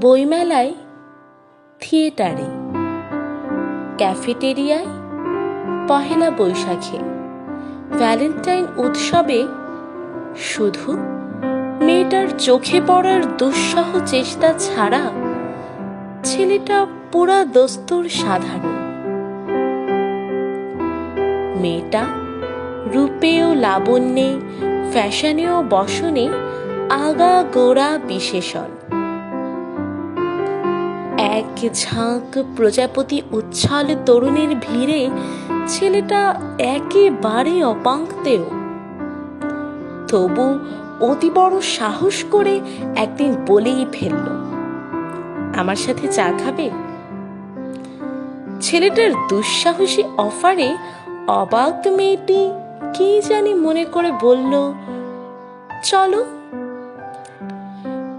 বইমেলায়, থিয়েটারে, ক্যাফেটেরিয়ায়, পহেলা বৈশাখে, ভ্যালেন্টাইন উৎসবে শুধু মেয়েটার চোখে পড়ার দুঃসহ চেষ্টা ছাড়া ছেলেটা পুরা দস্তুর সাধারণ। মেয়েটা রূপে ও লাবণ্যে ফ্যাশনে ও বসনে আগা গোড়া বিশেষণ। এক ঝাঁক প্রজাপতি উচ্ছল তরুণের ভিড়ে ছেলেটা একেবারে অপাঙ্ক্তেও তবু অতি বড় সাহস করে একদিন বলেই ফেলল, আমার সাথে চা খাবে? ছেলেটার দুঃসাহসী অফারে অবাক মেয়েটি কি জানি মনে করে বলল, চলো।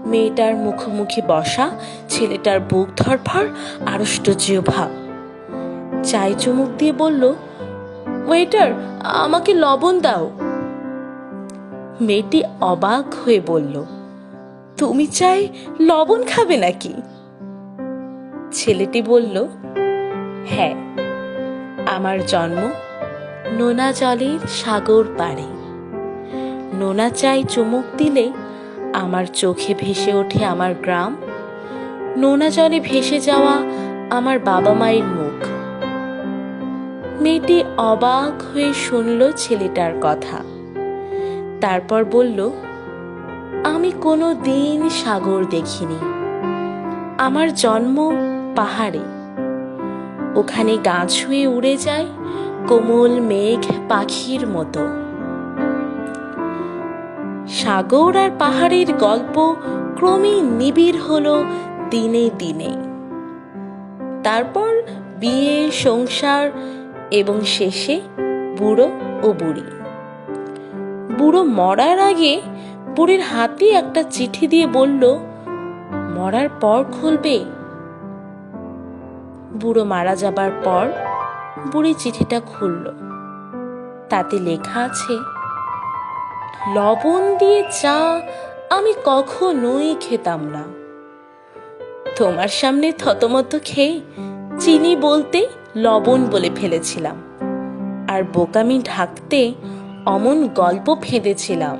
মেয়েটার মুখোমুখি বসা, ছেলেটার বুক ধরফর আড়ষ্টজীয় ভাব চাই চুমুক দিয়ে বলল, ওয়েটার, আমাকে লবণ দাও। মেয়েটি অবাক হয়ে বলল, তুমি চাই লবণ খাবে নাকি? ছেলেটি বলল হ্যাঁ আমার জন্ম নোনা জলের সাগর পাড়ে। নোনা চাই চুমুক দিলে আমার চোখে ভেসে ওঠে আমার গ্রাম। নোনা জলে ভেসে যাওয়া আমার বাবা মায়ের মুখ। মেয়েটি অবাক হয়ে শুনল ছেলেটার কথা। তারপর বলল, আমি কোনো দিন সাগর দেখিনি। আমার জন্ম পাহাড়ে। ওখানে গাছ হয়ে উড়ে যায় কোমল মেঘ পাখির মতো। সাগর আর পাহাড়ের গল্প ক্রমে নিবিড় হলো দিনে দিনে। তারপর বিয়ে, সংসার এবং শেষে বুড়ো ও বুড়ি। বুড়ো মরার আগে বুড়ির হাতে একটা চিঠি দিয়ে বলল, মরার পর খুলবে। বুড়ো মারা যাবার পর বুড়ি চিঠিটা খুলল। তাতে লেখা আছে, লবণ দিয়ে চা আমি কখনোই খেতাম না। তোমার সামনে থতমত খেয়ে চিনি বলতে লবণ বলে ফেলেছিলাম, আর বোকামি ঢাকতে অমন গল্প ফেঁদেছিলাম।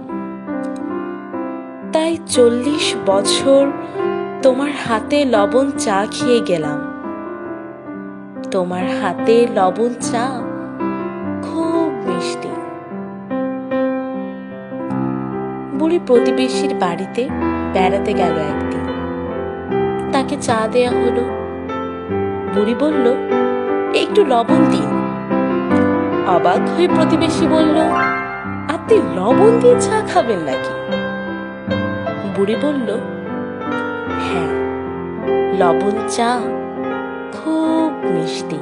তাই চল্লিশ বছর তোমার হাতে লবণ চা খেয়ে গেলাম। তোমার হাতে লবণ চা, খুব মিষ্টি। বুড়ি প্রতিবেশীর বাড়িতে বেড়াতে গেল একদিন। তাকে চা দেয়া হলো। বুড়ি বলল, একটু লবণ দিন। অবাক হয়ে প্রতিবেশী বলল, আপনি লবণ দিয়ে চা খাবেন নাকি? বুড়ি বলল হ্যাঁ লবণ চা। খুব মিষ্টি